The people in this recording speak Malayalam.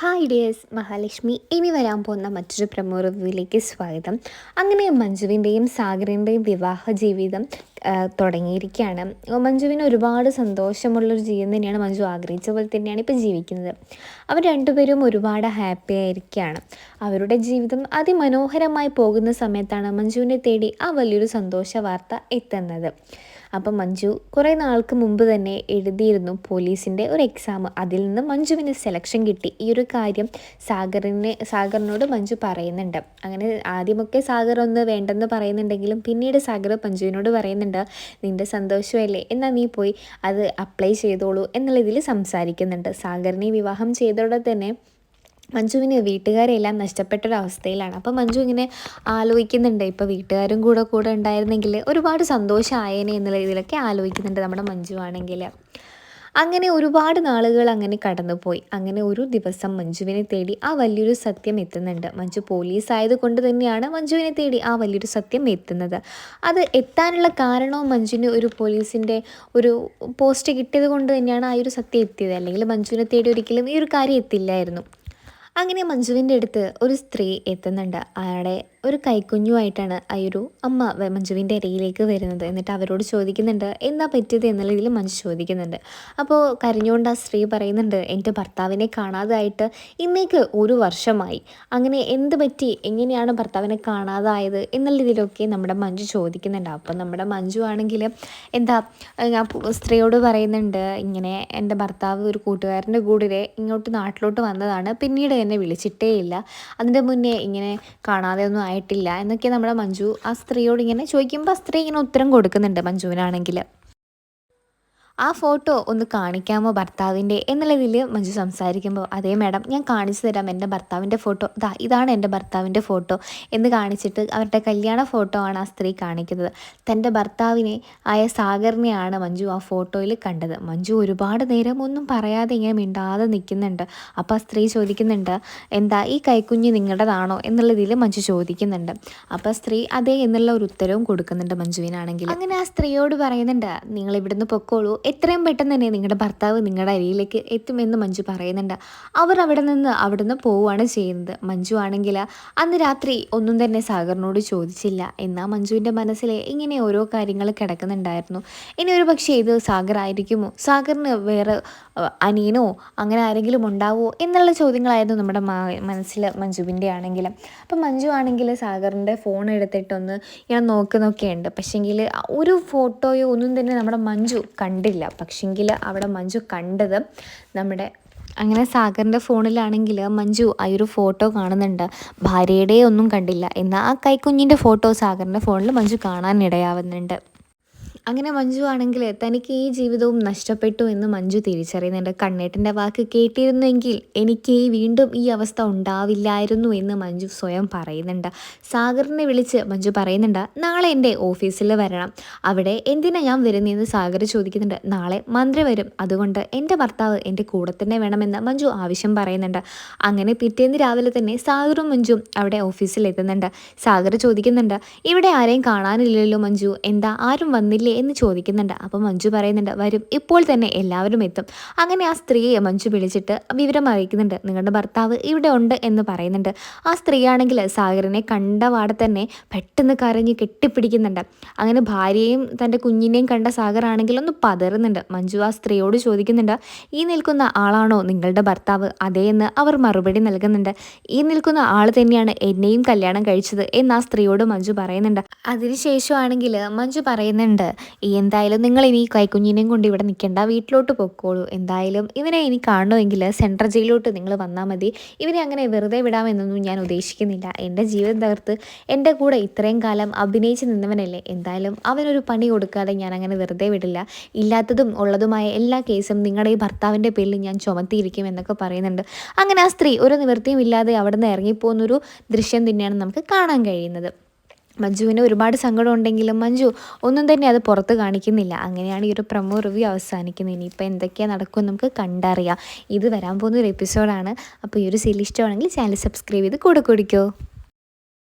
Hi dears Mahalakshmi. ഇനി വരാൻ പോകുന്ന മറ്റൊരു പ്രമോ റിവ്യൂവിലേക്ക് സ്വാഗതം. അങ്ങനെ മഞ്ജുവിന്റെയും സാഗറിന്റെയും വിവാഹ ജീവിതം തുടങ്ങിയിരിക്കുകയാണ്. മഞ്ജുവിന് ഒരുപാട് സന്തോഷമുള്ളൊരു ജീവിതം തന്നെയാണ് മഞ്ജു ആഗ്രഹിച്ച പോലെ തന്നെയാണ് ഇപ്പോൾ ജീവിക്കുന്നത്. അവർ രണ്ടുപേരും ഒരുപാട് ഹാപ്പി ആയിരിക്കുകയാണ്. അവരുടെ ജീവിതം അതിമനോഹരമായി പോകുന്ന സമയത്താണ് മഞ്ജുവിനെ തേടി ആ വലിയൊരു സന്തോഷ വാർത്ത എത്തുന്നത്. അപ്പം മഞ്ജു കുറേ നാൾക്ക് മുമ്പ് തന്നെ എഴുതിയിരുന്നു പോലീസിന്റെ ഒരു എക്സാം അതിൽ നിന്ന് മഞ്ജുവിന് സെലക്ഷൻ കിട്ടി. ഈ ഒരു കാര്യം സാഗറിനെ സാഗറിനോട് മഞ്ജു പറയുന്നുണ്ട്. അങ്ങനെ ആദ്യമൊക്കെ സാഗർ ഒന്ന് വേണ്ടെന്ന് പറയുന്നുണ്ടെങ്കിലും പിന്നീട് സാഗർ മഞ്ജുവിനോട് പറയുന്നുണ്ട് നിന്റെ സന്തോഷമല്ലേ? എന്നാൽ നീ പോയി അത് അപ്ലൈ ചെയ്തോളൂ എന്നുള്ള ഇതിൽ സംസാരിക്കുന്നുണ്ട്. സാഗറിനെ വിവാഹം ചെയ്തോടെ തന്നെ മഞ്ജുവിന് വീട്ടുകാരെല്ലാം നഷ്ടപ്പെട്ടൊരവസ്ഥയിലാണ്. അപ്പോൾ മഞ്ജു ഇങ്ങനെ ആലോചിക്കുന്നുണ്ട്. ഇപ്പോൾ വീട്ടുകാരും കൂടെ കൂടെ ഉണ്ടായിരുന്നെങ്കിൽ ഒരുപാട് സന്തോഷമായേനെ എന്നുള്ള രീതിയിലൊക്കെ ആലോചിക്കുന്നുണ്ട് നമ്മുടെ മഞ്ജു ആണെങ്കിൽ. അങ്ങനെ ഒരുപാട് നാളുകൾ അങ്ങനെ കടന്നുപോയി. അങ്ങനെ ഒരു ദിവസം മഞ്ജുവിനെ തേടി ആ വലിയൊരു സത്യം എത്തുന്നുണ്ട്. മഞ്ജു പോലീസ് ആയതുകൊണ്ട് തന്നെയാണ് മഞ്ജുവിനെ തേടി ആ വലിയൊരു സത്യം എത്തുന്നത്. അത് എത്താനുള്ള കാരണവും മഞ്ജുവിന് ഒരു പോലീസിന്റെ ഒരു പോസ്റ്റ് കിട്ടിയത് കൊണ്ട് തന്നെയാണ് ആ ഒരു സത്യം എത്തിയത്. അല്ലെങ്കിൽ മഞ്ജുവിനെ തേടി ഒരിക്കലും ഈ ഒരു കാര്യം എത്തില്ലായിരുന്നു. അങ്ങനെ മഞ്ജുവിന്റെ അടുത്ത് ഒരു സ്ത്രീ എത്തുന്നുണ്ട്. അയാളെ ഒരു കൈക്കുഞ്ഞുമായിട്ടാണ് ആ ഒരു അമ്മ മഞ്ജുവിന്റെ ഇടയിലേക്ക് വരുന്നത്. എന്നിട്ട് അവരോട് ചോദിക്കുന്നുണ്ട് എന്താ പറ്റിയത്? എന്നുള്ള രീതിയിൽ മഞ്ജു ചോദിക്കുന്നുണ്ട്. അപ്പോൾ കരഞ്ഞുകൊണ്ട് ആ സ്ത്രീ പറയുന്നുണ്ട് എന്റെ ഭർത്താവിനെ കാണാതായിട്ട് ഇന്നേക്ക് ഒരു വർഷമായി. അങ്ങനെ എന്ത് പറ്റി? എങ്ങനെയാണ് ഭർത്താവിനെ കാണാതായത്? എന്നുള്ള രീതിയിലൊക്കെ നമ്മുടെ മഞ്ജു ചോദിക്കുന്നുണ്ട്. അപ്പം നമ്മുടെ മഞ്ജു ആണെങ്കിൽ എന്താ ഞാൻ സ്ത്രീയോട് പറയുന്നുണ്ട് ഇങ്ങനെ എന്റെ ഭർത്താവ് ഒരു കൂട്ടുകാരന്റെ കൂടെ ഇങ്ങോട്ട് നാട്ടിലോട്ട് വന്നതാണ്. പിന്നീട് എന്നെ വിളിച്ചിട്ടേ ഇല്ല അതിന്റെ മുന്നേ ഇങ്ങനെ കാണാതെ ഒന്നും ആയിട്ടില്ല എന്നൊക്കെ നമ്മുടെ മഞ്ജു ആ സ്ത്രീയോട് ഇങ്ങനെ ചോദിക്കുമ്പോൾ സ്ത്രീ ഇങ്ങനെ ഉത്തരം കൊടുക്കുന്നുണ്ട് മഞ്ജുവിനാണെങ്കിൽ ആ ഫോട്ടോ ഒന്ന് കാണിക്കാമോ ഭർത്താവിന്റെ? എന്നുള്ളതിൽ മഞ്ജു സംസാരിക്കുമ്പോൾ അതേ മാഡം ഞാൻ കാണിച്ചു തരാം എന്റെ ഭർത്താവിന്റെ ഫോട്ടോ. ഇതാ ഇതാണ് എന്റെ ഭർത്താവിന്റെ ഫോട്ടോ. എന്ന് കാണിച്ചിട്ട് അവരുടെ കല്യാണ ഫോട്ടോ ആണ് ആ സ്ത്രീ കാണിക്കുന്നത്. തന്റെ ഭർത്താവിനെ ആയ സാഗറിനെയാണ് മഞ്ജു ആ ഫോട്ടോയിൽ കണ്ടത്. മഞ്ജു ഒരുപാട് നേരം ഒന്നും പറയാതെ ഇങ്ങനെ മിണ്ടാതെ നിൽക്കുന്നുണ്ട്. അപ്പോൾ ആ സ്ത്രീ ചോദിക്കുന്നുണ്ട് എന്താ ഈ കൈക്കുഞ്ഞ് നിങ്ങളുടേതാണോ? എന്നുള്ളതിൽ മഞ്ജു ചോദിക്കുന്നുണ്ട്. അപ്പോൾ സ്ത്രീ അതേ എന്നുള്ള ഒരു ഉത്തരവും കൊടുക്കുന്നുണ്ട് മഞ്ജുവിനാണെങ്കിൽ. അങ്ങനെ ആ സ്ത്രീയോട് പറയുന്നുണ്ട് നിങ്ങൾ ഇവിടുന്ന് പൊക്കോളൂ. എത്രയും പെട്ടെന്ന് തന്നെ നിങ്ങളുടെ ഭർത്താവ് നിങ്ങളുടെ അരിയിലേക്ക് എത്തുമെന്ന് മഞ്ജു പറയുന്നുണ്ട്. അവർ അവിടെ നിന്ന് അവിടെ നിന്ന് പോവുകയാണ് ചെയ്യുന്നത്. മഞ്ജു ആണെങ്കിൽ അന്ന് രാത്രി ഒന്നും തന്നെ സാഗറിനോട് ചോദിച്ചില്ല. എന്നാൽ മഞ്ജുവിന്റെ മനസ്സിൽ ഇങ്ങനെ ഓരോ കാര്യങ്ങൾ കിടക്കുന്നുണ്ടായിരുന്നു. ഇനി ഒരു പക്ഷേ ഇത് സാഗർ ആയിരിക്കുമോ? സാഗറിന് വേറെ അനിയനോ അങ്ങനെ ആരെങ്കിലും ഉണ്ടാവുമോ? എന്നുള്ള ചോദ്യങ്ങളായിരുന്നു നമ്മുടെ മനസ്സിൽ മഞ്ജുവിന്റെ ആണെങ്കിൽ. അപ്പം മഞ്ജു ആണെങ്കിൽ സാഗറിന്റെ ഫോൺ എടുത്തിട്ടൊന്ന് ഇങ്ങനെ നോക്കുന്നൊക്കെയുണ്ട്. പക്ഷേങ്കിൽ ഒരു ഫോട്ടോയോ ഒന്നും തന്നെ നമ്മുടെ മഞ്ജു കണ്ടില്ല കണ്ടില്ല. പക്ഷെങ്കിൽ അവിടെ മഞ്ജു കണ്ടത് നമ്മുടെ അങ്ങനെ സാഗറിന്റെ ഫോണിലാണെങ്കിൽ മഞ്ജു ആ ഒരു ഫോട്ടോ കാണുന്നുണ്ട്. ഭാര്യയുടെ ഒന്നും കണ്ടില്ല. എന്നാൽ ആ കൈക്കുഞ്ഞിന്റെ ഫോട്ടോ സാഗറിന്റെ ഫോണിൽ മഞ്ജു കാണാനിടയാവുന്നുണ്ട്. അങ്ങനെ മഞ്ജു ആണെങ്കിൽ തനിക്ക് ഈ ജീവിതവും നഷ്ടപ്പെട്ടു എന്ന് മഞ്ജു തിരിച്ചറിയുന്നുണ്ട് കണ്ണേട്ടന്റെ വാക്ക് കേട്ടിരുന്നെങ്കിൽ എനിക്ക് വീണ്ടും ഈ അവസ്ഥ ഉണ്ടാവില്ലായിരുന്നു എന്ന് മഞ്ജു സ്വയം പറയുന്നുണ്ട്. സാഗറിനെ വിളിച്ച് മഞ്ജു പറയുന്നുണ്ട് നാളെ എന്റെ ഓഫീസിൽ വരണം. അവിടെ എന്തിനാ ഞാൻ വരുന്നതെന്ന് സാഗർ ചോദിക്കുന്നുണ്ട്. നാളെ മന്ത്രി വരും. അതുകൊണ്ട് എന്റെ ഭർത്താവ് എന്റെ കൂടെ തന്നെ വേണമെന്ന് മഞ്ജു ആവശ്യം പറയുന്നുണ്ട്. അങ്ങനെ പിറ്റേന്ന് രാവിലെ തന്നെ സാഗറും മഞ്ജുവും അവിടെ ഓഫീസിൽ എത്തുന്നുണ്ട് സാഗർ ചോദിക്കുന്നുണ്ട് ഇവിടെ ആരെയും കാണാനില്ലല്ലോ മഞ്ജു. എന്താ ആരും വന്നില്ലേ? വരില്ലേ എന്ന് ചോദിക്കുന്നുണ്ട്. അപ്പോൾ മഞ്ജു പറയുന്നുണ്ട് വരും. ഇപ്പോൾ തന്നെ എല്ലാവരും എത്തും. അങ്ങനെ ആ സ്ത്രീയെ മഞ്ജു വിളിച്ചിട്ട് വിവരം അറിയിക്കുന്നുണ്ട്. നിങ്ങളുടെ ഭർത്താവ് ഇവിടെ ഉണ്ട് എന്ന് പറയുന്നുണ്ട്. ആ സ്ത്രീയാണെങ്കിൽ സാഗറിനെ കണ്ടവാടെ തന്നെ പെട്ടെന്ന് കരഞ്ഞ് കെട്ടിപ്പിടിക്കുന്നുണ്ട്. അങ്ങനെ ഭാര്യയും തന്റെ കുഞ്ഞിനെയും കണ്ട സാഗറാണെങ്കിൽ ഒന്ന് പതറുന്നുണ്ട്. മഞ്ജു ആ സ്ത്രീയോട് ചോദിക്കുന്നുണ്ട് ഈ നിൽക്കുന്ന ആളാണോ നിങ്ങളുടെ ഭർത്താവ്? അതേയെന്ന് അവർ മറുപടി നൽകുന്നുണ്ട്. ഈ നിൽക്കുന്ന ആൾ തന്നെയാണ് എന്നെയും കല്യാണം കഴിച്ചത് എന്ന് ആ സ്ത്രീയോട് മഞ്ജു പറയുന്നുണ്ട്. അതിനുശേഷമാണെങ്കിൽ മഞ്ജു പറയുന്നുണ്ട് എന്തായാലും നിങ്ങൾ ഇനി കൈക്കുഞ്ഞിനെയും കൊണ്ട് ഇവിടെ നിൽക്കേണ്ട വീട്ടിലോട്ട് പൊക്കോളൂ. എന്തായാലും ഇവനെ ഇനി കാണണമെങ്കിൽ സെൻട്രൽ ജയിലിലോട്ട് നിങ്ങൾ വന്നാൽ മതി. ഇവനെ അങ്ങനെ വെറുതെ വിടാമെന്നൊന്നും ഞാൻ ഉദ്ദേശിക്കുന്നില്ല. എന്റെ ജീവിതം തകർത്ത് എന്റെ കൂടെ ഇത്രയും കാലം അഭിനയിച്ച് നിന്നവനല്ലേ. എന്തായാലും അവനൊരു പണി കൊടുക്കാതെ ഞാൻ അങ്ങനെ വെറുതെ വിടില്ല. ഇല്ലാത്തതും ഉള്ളതുമായ എല്ലാ കേസും നിങ്ങളുടെ ഈ ഭർത്താവിന്റെ പേരിൽ ഞാൻ ചുമത്തിയിരിക്കും എന്നൊക്കെ പറയുന്നുണ്ട്. അങ്ങനെ ആ സ്ത്രീ ഒരു നിവൃത്തിയും ഇല്ലാതെ അവിടെ നിന്ന് ഇറങ്ങിപ്പോകുന്നൊരു ദൃശ്യം തന്നെയാണ് നമുക്ക് കാണാൻ കഴിയുന്നത്. മഞ്ജുവിന് ഒരുപാട് സങ്കടം ഉണ്ടെങ്കിലും മഞ്ജു ഒന്നും തന്നെ അത് പുറത്ത് കാണിക്കുന്നില്ല. അങ്ങനെയാണ് ഈ ഒരു പ്രമോ റിവ്യൂ അവസാനിക്കുന്നത്. ഇനിയിപ്പോൾ എന്തൊക്കെയാണ് നടക്കും നമുക്ക് കണ്ടറിയാം. ഇത് വരാൻ പോകുന്ന ഒരു എപ്പിസോഡാണ് അപ്പോൾ ഈ ഒരു സീരിയൽ ഇഷ്ടമാണെങ്കിൽ ചാനൽ സബ്സ്ക്രൈബ് ചെയ്ത് കൂടെ കുടിക്കോ.